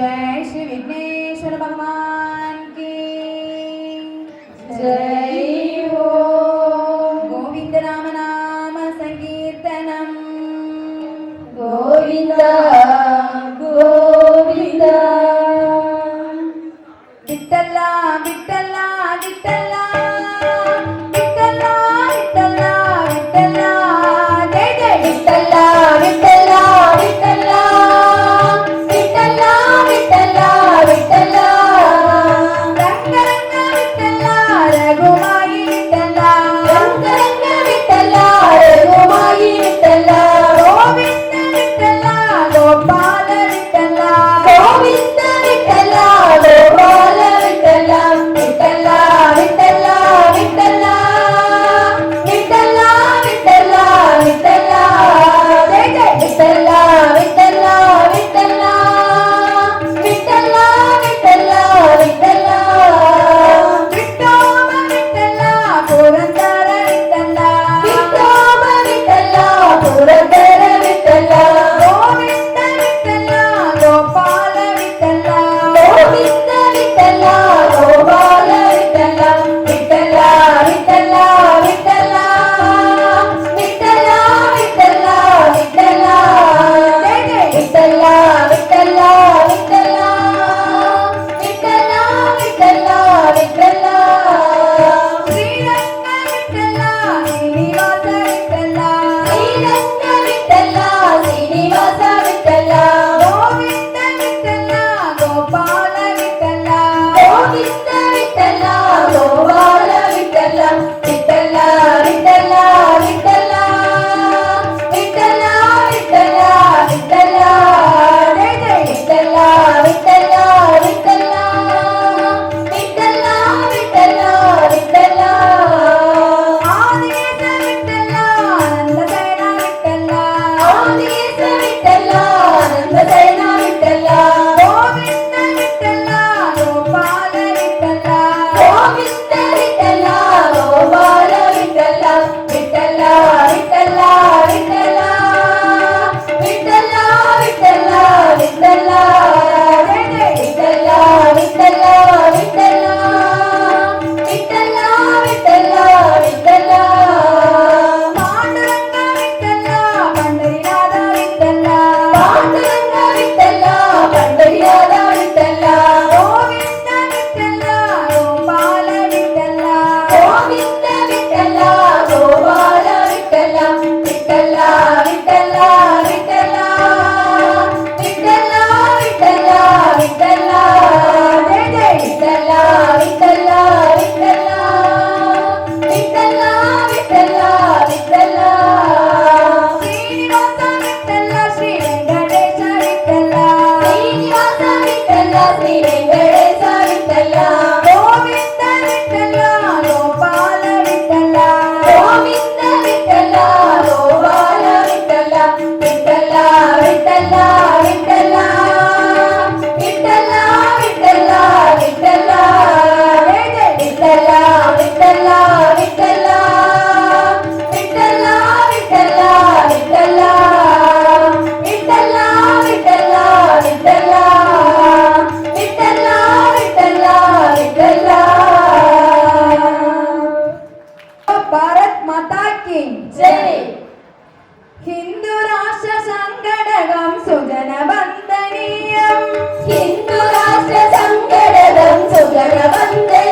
जय श्री विघ्नेश्वर भगवान की जय భారత్ మాతా మాతాకి జై. హిందూ రాష్ట్ర సంఘటకం సుజన వందనీయం. హిందూ రాష్ట్ర సంఘటకం సుజన వందనీయం.